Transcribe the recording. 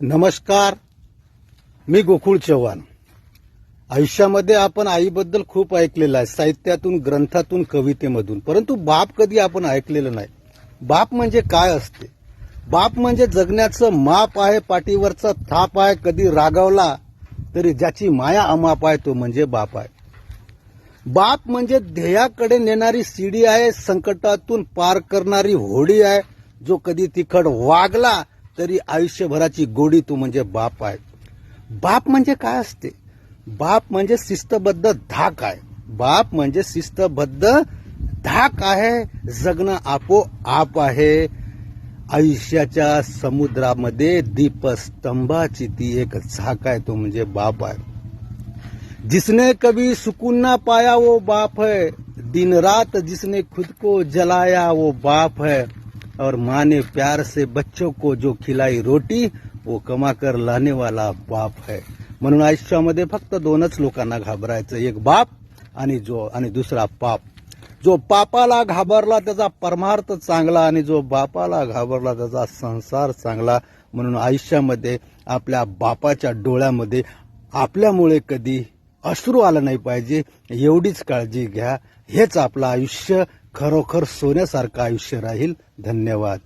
नमस्कार मी गोकुळ चव्हाण. आयुष्यामध्ये आपण आईबद्दल खूप ऐकलेलं आहे साहित्यातून ग्रंथातून कवितेमधून. परंतु बाप कधी आपण ऐकलेलं नाही. बाप म्हणजे काय असते? बाप म्हणजे जगण्याचं माप आहे पाठीवरचा थाप आहे कधी रागावला तरी ज्याची माया अमाप आहे तो म्हणजे बाप आहे. बाप म्हणजे ध्येयाकडे नेणारी सीडी आहे संकटातून पार करणारी होडी आहे जो कधी तिखट वागला तरी आयुष्यभराची गोडी तो म्हणजे बाप आहे. बाप म्हणजे काय असते? बाप म्हणजे शिस्तबद्ध धाक आहे. बाप म्हणजे शिस्तबद्ध धाक आहे. जगणं आपोआप आहे. आयुष्याच्या समुद्रामध्ये दीपस्तंभाची ती एक झाक आहे. तो म्हणजे बाप आहे. जिसने कभी सुकून ना पाया वो बाप है दिन रात जिसने खुद को जलाया वो बाप है. और माँ ने प्यार से बच्चों को जो खिलाई रोटी वो कमा कर लाने वाला बाप है। म्हणून आयुष्यामध्ये फक्त दोनच लोकांना घाबरायचं एक बाप आणि जो आणि दुसरा पाप. जो पापाला घाबरला त्याचा परमार्थ चांगला आणि जो बापाला घाबरला त्याचा संसार चांगला. म्हणून आयुष्यामध्ये आपल्या बापाच्या डोळ्यामध्ये आपल्यामुळे कधी अश्रू आलं नाही पाहिजे. एवढीच काळजी घ्या. हेच आपलं आयुष्य. खरोखर सोन्यासारखं आयुष्य राहील. धन्यवाद.